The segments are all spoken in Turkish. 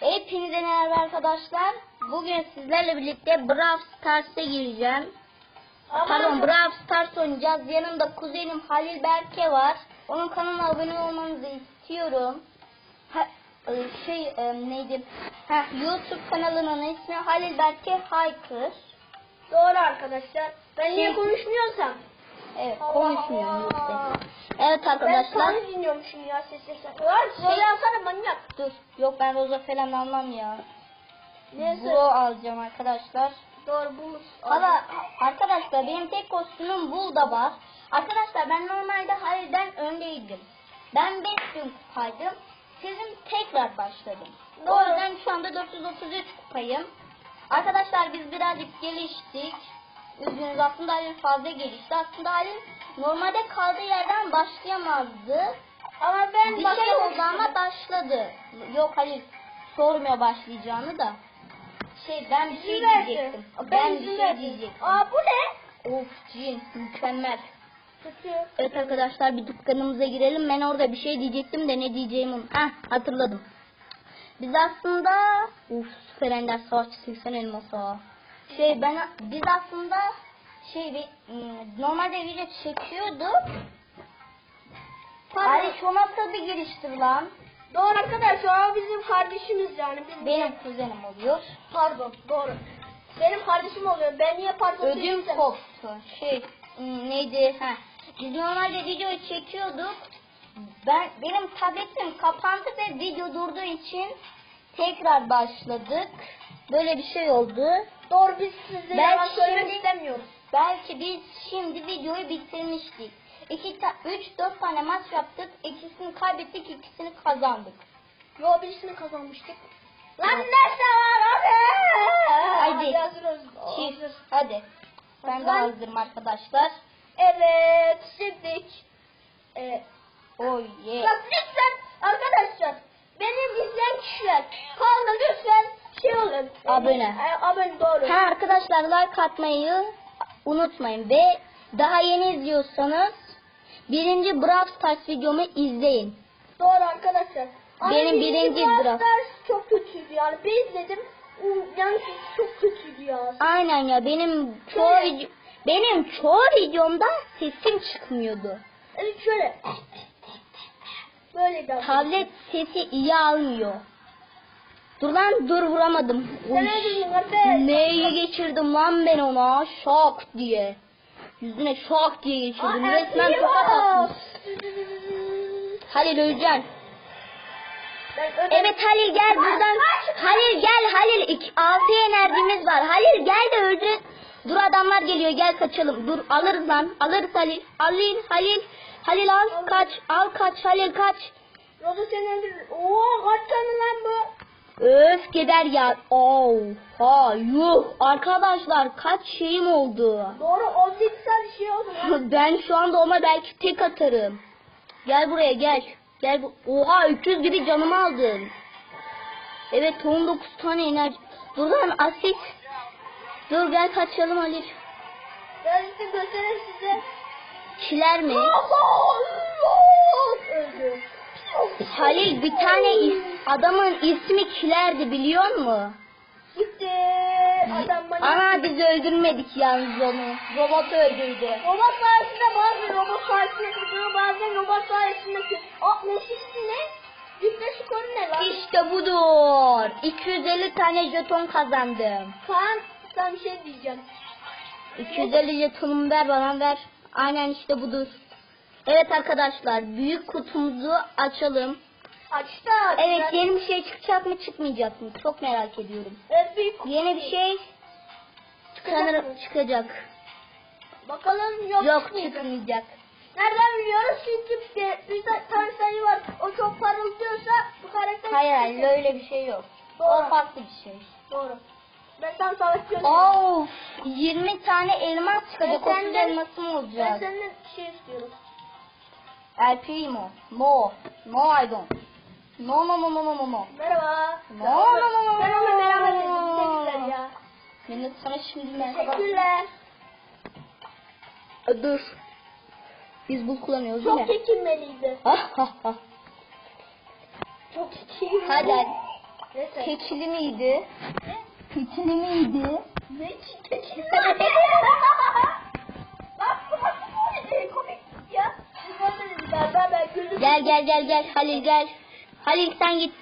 Hepinize merhaba arkadaşlar. Bugün sizlerle birlikte Brawl Stars'a gireceğim. Pardon Brawl Stars oynayacağız. Yanımda kuzenim Halil Berke var. Onun kanalına abone olmanızı istiyorum. Ha, e, şey e, neydi? Ha, YouTube kanalının ismi Halil Berke Haykır. Doğru arkadaşlar. Ben niye Şey- konuşmuyorsam? Evet konuşmuyorum işte. Evet Ben arkadaşlar. sana dinliyormuşum ya ses ses. Var Şey- alsana manyak. Dur. Yok ben Roza falan almam ya. Neyse. Bro alacağım arkadaşlar. Doğru bu. Valla arkadaşlar benim tek kostümüm burada var. Arkadaşlar ben normalde Halil'den öndeydim. Ben 5 gün kupaydım. Sizin tekrar başladım. O Doğru. yüzden şu anda 433 kupayım. Arkadaşlar biz birazcık geliştik. Üzgünüz aslında Halil fazla gelişti. Aslında Halil normalde kaldığı yerden başlayamazdı. Ama ben Bir şey oldu ama başladı. Yok Halil sormuyor başlayacağını da. Şey ben bir şey diyecektim. Ben Ben bir şey verdim. diyecektim. Aa bu ne? Of cin mükemmel. Kötü. Evet arkadaşlar bir dükkanımıza girelim. Ben orada bir şey diyecektim de ne diyeceğimi unut- Heh hatırladım. Biz aslında uf süper ender savaşçı 80 elmasa. Şey ben biz aslında şey bir, hmm, normalde video çekiyorduk. Hadi şu nasıl bir giriştir lan? Doğru arkadaşlar o bizim kardeşimiz yani. Biz Benim kuzenim oluyor. Pardon doğru. Benim kardeşim oluyor. Ben niye pardon Ödüm koptu. Şey hmm, neydi? Ha. Biz normalde videoyu çekiyorduk. Ben benim tabletim kapandı ve video durduğu için tekrar başladık. Böyle bir şey oldu. Doğru biz size Ben yalan söylemek istemiyoruz. Belki biz şimdi videoyu bitirmiştik. İki ta üç dört tane maç yaptık. İkisini kaybettik, ikisini kazandık. Yo birisini kazanmıştık. Lan ne var abi? Hazırız. Çift. Hadi. Ben de Hazır. hazırım arkadaşlar. Evet şimdi e, Oh yeah. bak lütfen arkadaşlar benim izleyen kişiler kanalına lütfen şey olun. Abone. E, abone doğru. Ha arkadaşlar like atmayı unutmayın ve daha yeni izliyorsanız birinci Brawl Stars videomu izleyin. Doğru arkadaşlar. Benim birinci Brawl. Stars çok kötüydü yani. Bir izledim. u- Yani çok kötüydü ya. Aynen ya benim çoğu Şöyle. video, benim çoğu videomda sesim çıkmıyor. Yani şöyle. Böyleydi abi. Tablet sesi iyi almıyor. Dur lan dur vuramadım. Sen Uy. Neyi geçirdim lan ben ona şok diye. Yüzüne şok diye geçirdim. Aa, Resmen tokat attım. Halil öldüm. Evet Halil gel buradan. Halil gel Halil. İki, altı enerjimiz var. Halil gel de öldür. Dur adamlar geliyor gel kaçalım. Dur alırız lan. Alırız Halil. Halil Halil. Halil al kaç. Al kaç Halil kaç. Robo seni öldürdü. Oo kaç tane lan bu? Öf geber ya. Oha yuh. Arkadaşlar kaç şeyim oldu. Doğru 18 tane şey oldu. Ben şu anda ona belki tek atarım. Gel buraya gel. Gel bu. Oha 300 gibi canımı aldın. Evet 19 tane enerji. Buradan asit. Dur gel kaçalım Halil. Ben size göstereyim size. Kiler mi? Halil bir tane is- adamın ismi Kiler'di biliyor musun? Gitti. Adam bana. Ana biz öldürmedik yalnız onu. Robot öldürdü. Robot sayesinde bazen robot sayesinde gidiyor bazen robot sayesinde gidiyor. Aa ne çıktı ne? Gitti şu konu ne lan? İşte budur. 250 tane jeton kazandım. Kaan sen bir şey diyeceğim. 250 jetonumu ver bana ver. Aynen işte budur. Evet arkadaşlar büyük kutumuzu açalım. Açtı. Evet yeni bir şey çıkacak mı çıkmayacak mı? Çok merak ediyorum. Büyük. Yeni bir şey sanırım çıkacak. Bakalım yok, Yok çıkmayacak. çıkmayacak. Nereden biliyoruz? Çünkü bir, bir tane sayı var. O çok parıldıyorsa bu karakter Hayır hayır çıkacak. öyle bir şey yok. Doğru. O farklı bir şey. Doğru. Ben sana savaşıyorum. Of 20 tane elmas çıkacak. Ben 30 senden- elmasım Ben olacak. senden bir şey istiyorum. El Primo. No. No I don't. No no no no no no. Merhaba. No, no, no, no, Ben no. beraber dedim. Teşekkürler ya. Ben de sana şimdi merhaba. Teşekkürler. Dur. Biz bul kullanıyoruz değil Çok mi? çekinmeliydi. Ah, ah, ah. Çok çekinmeliydi. hadi. Neyse. Keçili miydi? Keçili miydi? Ne keçi? Bak bu nasıl böyle komik ya. Siz nasıl ben ben ben güldüm. Gel gel gel gel Halil gel. Halil sen git.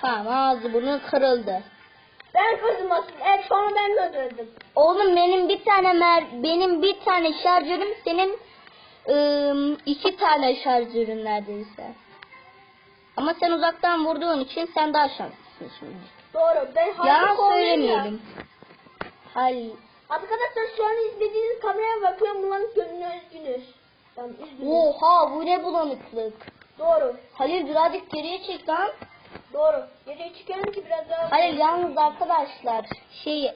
Tamam ağzı burnu kırıldı. Ben kızım asıl. Evet sonra ben öldürdüm. Oğlum benim bir tane mer benim bir tane şarjörüm senin ım, iki tane şarjörün neredeyse. Ama sen uzaktan vurduğun için sen daha şanslısın şimdi. Doğru. Ben Yalan kovmayayım ya. söylemeyelim. Halil. Arkadaşlar şu an izlediğiniz kameraya bakıyorum. Bulanık görünüyor. Üzgünüz. Oha bu ne bulanıklık. Doğru. Halil birazcık geriye çek lan. Doğru. Geriye çıkıyorum ki biraz daha... Hayır yalnız arkadaşlar şey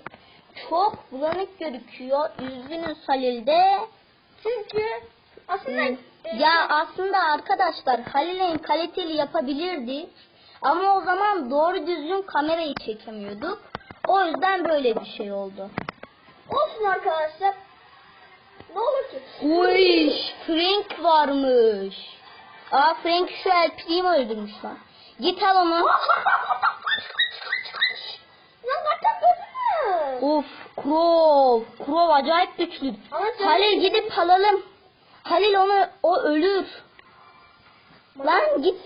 çok bulanık gözüküyor. Üzgünüz Halil'de. Çünkü aslında... Hmm. e, Ya aslında arkadaşlar Halil'in kaliteli yapabilirdi. Ama o zaman doğru düzgün kamerayı çekemiyorduk. O yüzden böyle bir şey oldu. Olsun arkadaşlar. Ne olur ki? Uy, Frank varmış. Aa Frank şu El Primo öldürmüş lan. Git al onu. Of, Crow. Crow acayip güçlü. Halil gidip alalım. Halil onu o ölür. Lan git.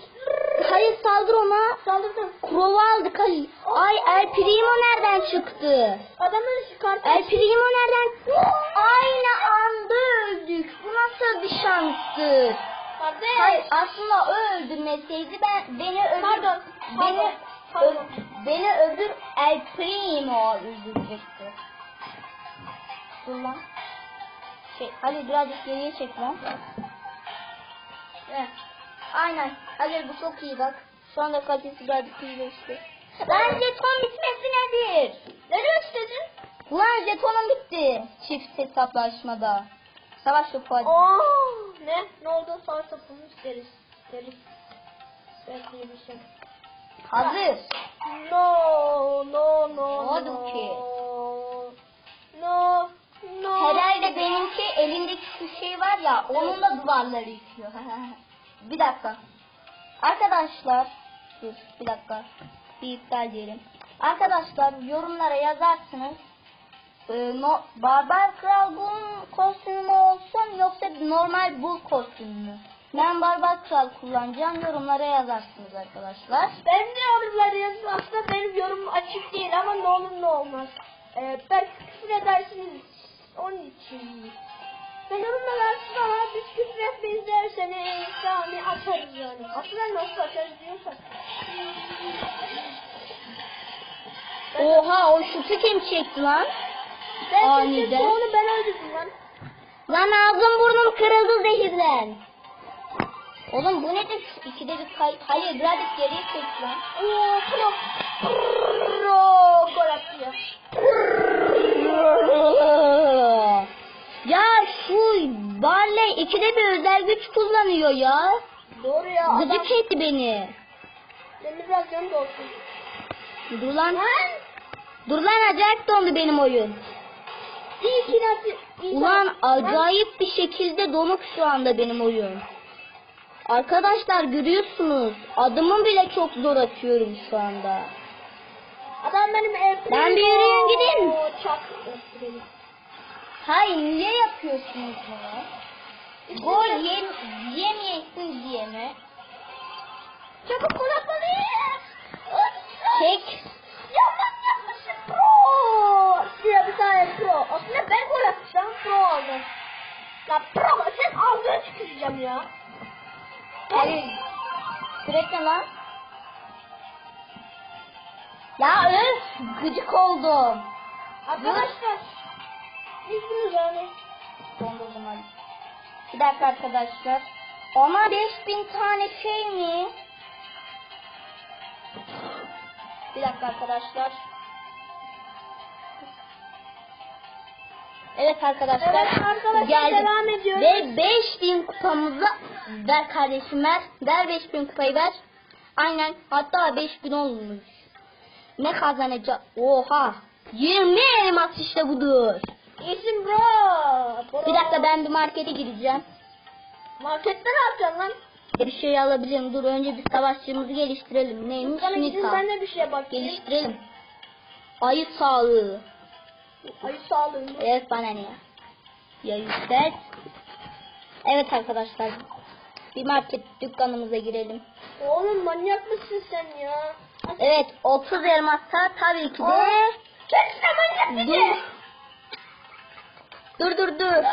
Hayır saldır ona. Saldırdım. Crow'u aldık Halil. Ay El Primo nereden çıktı? Adamın şu kartı... El Primo nereden? Aynı anda öldük. Bu nasıl bir şanstır? Kardeş. Hayır aslında o öldürmeseydi ben beni öldür Pardon, beni pardon, ö- beni öldür El Primo öldürecekti. Dur lan. Şey Ali birazcık geriye çek lan. Evet. Aynen. Ali bu çok iyi bak. Şu anda kalitesi birazcık iyileşti. Lan jeton bitmesi nedir? Ne demek istedin? Ulan jetonum bitti. Çift hesaplaşmada. Savaş topu hadi. Oo, ne? Ne oldu? Sağ topunu isteriz. İsteriz. Belki bir şey. Hazır. No, no, no, Hadi no. ki. No, no. Herhalde benimki elindeki şu şey var ya onunla duvarları yıkıyor. bir dakika. Arkadaşlar dur bir dakika. Bir iptal diyelim. Arkadaşlar yorumlara yazarsınız. Ee, no, Barbar Kral bunun normal bul kostümü mü? Ben Barbar Kral kullanacağım. Yorumlara yazarsınız arkadaşlar. Ben de yorumları yazdım. Aslında benim yorumum açık değil ama ne olur ne olmaz. Ee, belki küfür edersiniz. Onun için. Ben yorumları açtım ama biz küfür etmeyiz derseniz yani atarız yani. Aslında nasıl atarız diyorsak. Oha o şutu kim çekti lan? Ben. Aniden. onu ben öldürdüm lan. Lan ağzım burnum kırıldı zehirden. Oğlum bu nedir? İkide bir kay... Hayır birazcık geriye çek lan. Oo. Pro. Gol attı ya. şu Barley ikide bir özel güç kullanıyor ya. Doğru ya. Adam. Gıcık etti beni. Benim biraz canım da olsun. Dur lan. Lan. Dur lan acayip dondu benim oyun. İyi ki nasıl. Ulan acayip bir şekilde donuk şu anda benim oyun. Arkadaşlar görüyorsunuz. Adımı bile çok zor atıyorum şu anda. Adam benim ev. Lan bir yürüyün gidin. Oo, Çak. Hayır niye yapıyorsunuz bunu? Gol yem yemeyesin diye mi? Çabuk gol atmalıyız. Çek. Ya manyak mısın Şuraya bir tane pro. Aslında ben gol atacağım pro oldu. Ya pro sen ağzına tüküreceğim ya. Hayır. Sürekli lan. Ya öf gıcık oldum. Arkadaşlar. Üzgünüz yani. Dondurdum hadi. Bir dakika arkadaşlar. Ona 5000 tane şey mi? Bir dakika arkadaşlar. Evet arkadaşlar. Evet arkadaşlar, geldik. devam ediyoruz. Ve 5000 kupamızı ver kardeşim ver. Ver 5000 kupayı ver. Aynen. Hatta 5000 olmuş. Ne kazanacak? Oha. 20 elmas işte budur. İyisin bro. Pro. Bir dakika ben bir markete gireceğim. Markette ne yapacaksın lan? Bir şey alabilirim. Dur önce bir savaşçımızı geliştirelim. Neymiş? Nika. ben de bir şeye bakayım. Geliştirelim. Ayı sağlığı. Ayı sağlığı. Evet bana ne ya? Ya yükselt. Evet arkadaşlar. Bir market dükkanımıza girelim. Oğlum manyak mısın sen ya? Evet 30 elmasa tabii ki de de manyak dur. mısın? Dur dur dur.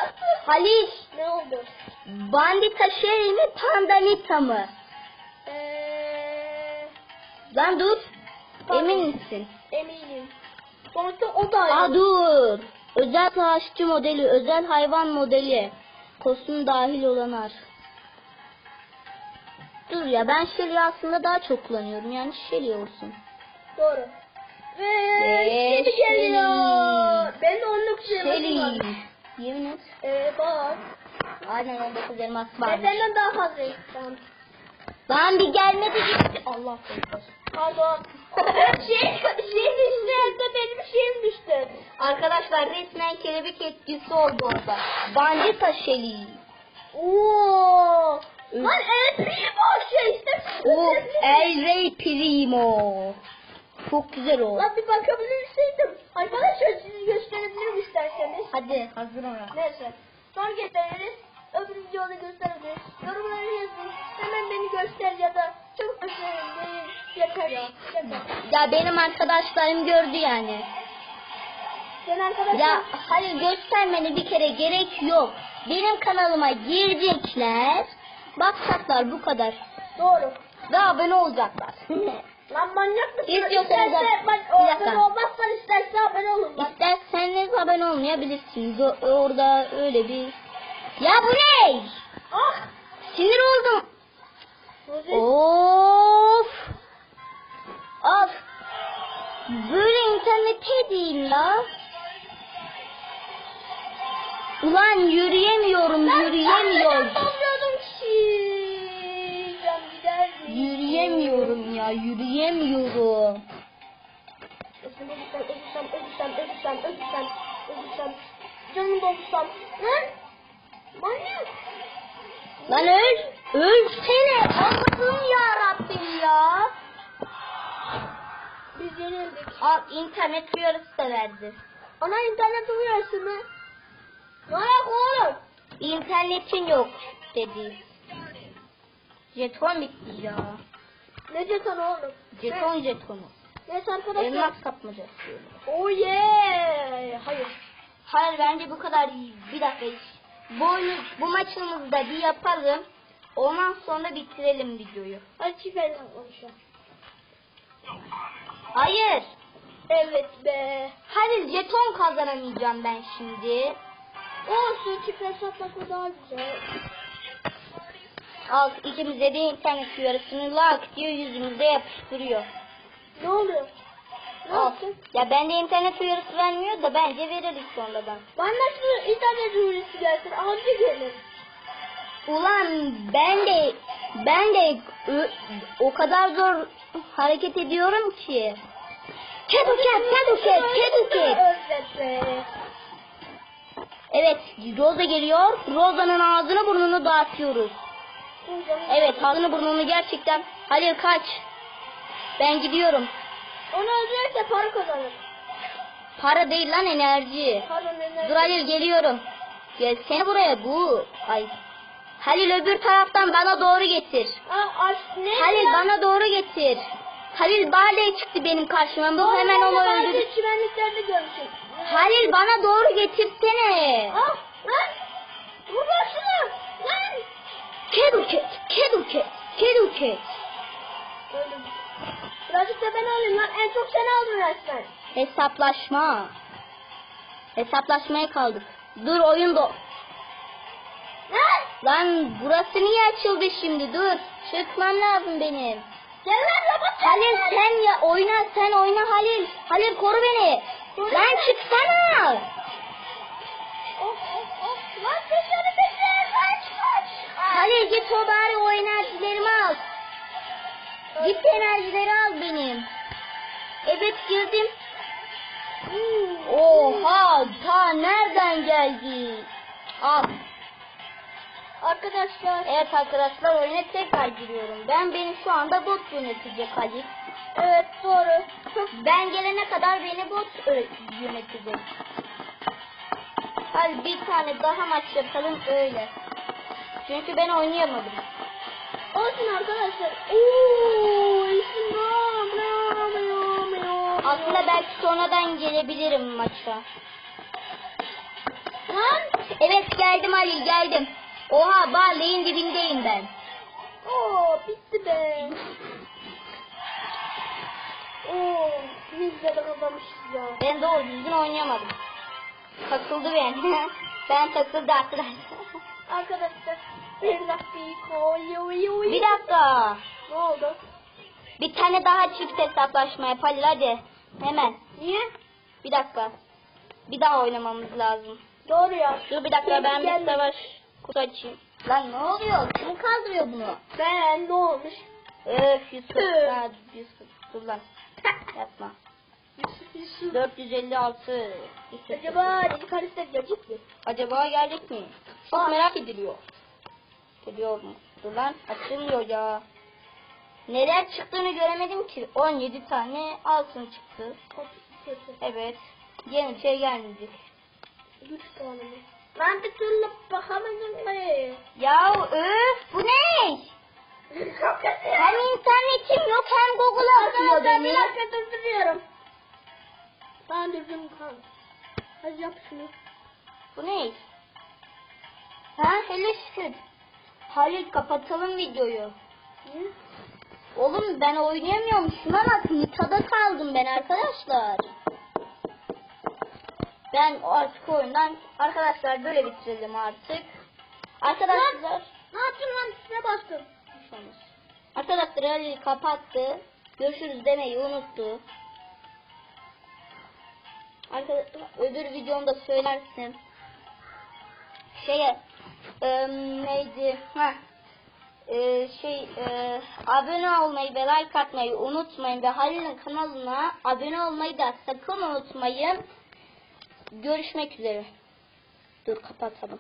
Halil Ne oldu? bandita şey mi pandalita mı? Eee... Lan dur. Pardon. Emin misin? Eminim. Sonuçta o da Aa dur. Özel savaşçı modeli, özel hayvan modeli. Kostüm dahil olanlar. Dur ya ben Shelly aslında daha çok kullanıyorum. Yani Shelly olsun. Doğru. Ve Ve şimdi geliyor. Ben de 19 elmasım Shelly. var. Yemin et. Ee, bak. Aynen 19 elmas Ben var. senden daha fazla istem. Lan bir gelmedi gitti. Allah korusun. Pardon. Şey, şeyin üstüne de benim şeyim düştü. Arkadaşlar resmen kelebek etkisi oldu orada. Bandita Shelly. Oo. Lan el primo şey işte. O El Rey Primo. Çok güzel o. Lan bir bakabilirseydim. Arkadaşlar sizi gösterebilirim isterseniz. Hadi hazır ol. Neyse. Sonra getiririz. Öbür videoda gösteririz. Yorumlara yazın. Hemen beni göster ya da. Yeter ya. Yeter. Ya benim arkadaşlarım gördü yani. Sen arkadaşlar. Ya hayır göstermene bir kere gerek yok. Benim kanalıma girecekler. Bakacaklar bu kadar. Doğru. Ve abone olacaklar. Lan manyak mısın? İstiyorsanız ben abone olmazsan isterse abone olun. Lan. İsterseniz abone olmayabilirsiniz. O- orada öyle bir... Ya bu ne? Ah. Sinir oldum. Of. Of. Böyle internete diyeyim ya. Ulan yürüyemiyorum, yürüyemiyorum. Ben. Can giderdi. Yürüyemiyorum ya, yürüyemiyorum. Ölürsem, ölürsem, ölürsem, ölürsem, ölürsem, ölürsem. Canım dolsam. Lan. Manyak. Lan öl, ölsene. Allah'ım ya Rabbim ya. Biz yenildik. Al internet uyarısı da verdi. Ana internet uyarısı mı? Ne ayak oğlum? İnternetin yok dedi. Jeton bitti ya. Ne jeton oğlum? Jeton jetonu. Neyse arkadaşlar. Elmas kapmacası. Oh yeah. Hayır. Hayır bence bu kadar iyi. Bir dakika. Bu, bu maçımızı da bir yapalım. Ondan sonra bitirelim videoyu. Hadi çiftlerle konuşalım. Hayır. Evet be. Hadi jeton kazanamayacağım ben şimdi. Olsun çiftler satmakla daha güzel. Al ikimize de internet uyarısını lak diyor yüzümüze yapıştırıyor. Ne oluyor? Ne Al. yaptın? Ya bende internet uyarısı vermiyor da bence veririz sonradan. Bana şu internet uyarısı gelsin. Anca gelir. Ulan ben de ben de o kadar zor hareket ediyorum ki. Keduket, keduket, keduket. Evet Roza geliyor. Roza'nın ağzını burnunu dağıtıyoruz. Evet, ağzını burnunu gerçekten. Halil kaç. Ben gidiyorum. Onu öldürürse para kazanır. Para değil lan enerji. Pardon enerji. Dur Halil geliyorum. Gelsene buraya bu. Ay. Halil öbür taraftan bana doğru getir. Aa? Halil bana doğru getir. Halil Barley çıktı benim karşıma. Bu hemen onu de bazı öldür. çimenliklerde görmüşüm. Halil bana doğru getirsene. Ah lan. Lan şunu. Lan. Keduket, keduket, keduket. Öldüm. Birazcık da ben alayım lan. En çok sen aldın resmen. Hesaplaşma. Hesaplaşmaya kaldık. Dur oyun do. Lan. Burası niye açıldı şimdi? Dur. Çıkmam lazım benim. Gel lan robot. Halil sen ya oyna sen oyna Halil. Halil koru beni. Koru Lan beni. çıksana. Of of of. Lan dışarı dışarı. Kaç kaç. Halil git o bari o enerjilerimi al. Git enerjileri al benim. Evet girdim. Hmm. Oha ta nereden geldi? Al. Arkadaşlar Evet arkadaşlar oyuna tekrar giriyorum. Ben beni şu anda bot yönetecek Halil. evet doğru. Ben gelene kadar beni bot yönetecek. Hadi bir tane daha maç yapalım öyle. Çünkü ben oynayamadım. olsun arkadaşlar. Ooo isim. Aslında belki sonradan gelebilirim maça. Lan. Evet geldim Ali geldim. Oha barleyin dibindeyim ben. Oo bitti be. Oo biz de kazanmışız ya. Ben doğru düzgün oynayamadım. Takıldı ben. ben takıldı arkadaşlar. Arkadaşlar bir dakika bir dakika. Ne oldu? Bir tane daha çift hesaplaşma yapalım hadi. Hemen. Niye? Bir dakika. Bir daha oynamamız lazım. Doğru ya. Dur bir dakika ben bir savaş kutu açayım. Lan ne oluyor? Kim kaldırıyor bunu? Ben ne olmuş? Öf Yusuf. Tüh. Ha, Yusuf. Dur lan. Yapma. Yusuf Yusuf. 456. Acaba Nikarista gelecek mi? Acaba gelecek mi? Çok Aa. merak ediliyor. Geliyor mu? Dur lan açılmıyor ya. Neler çıktığını göremedim ki. 17 tane altın çıktı. Evet. Yeni bir şey gelmeyecek. Üç tane mi? Ben bir türlü bakamadım be. Ya öf bu ne? Çok kötü. Hem internetim yok hem Google atıyor beni. bir dakika durduruyorum. Ben durdum kan. Hadi yap şunu. Bu ne? Ha hele şükür. Halil kapatalım videoyu. Niye? Oğlum ben oynayamıyorum. Şuna bak Nita'da kaldım ben arkadaşlar. Ben artık oyundan arkadaşlar böyle bitirelim artık. Arkadaşlar Ne yaptın lan? Ne bastın? Arkadaşlar Ali kapattı. Görüşürüz demeyi unuttu. Arkadaşlar öbür videomda söylersin. Şeye e, neydi? Ha. E, şey e, abone olmayı ve like atmayı unutmayın ve Halil'in kanalına abone olmayı da sakın unutmayın. Görüşmek üzere. Dur kapatalım.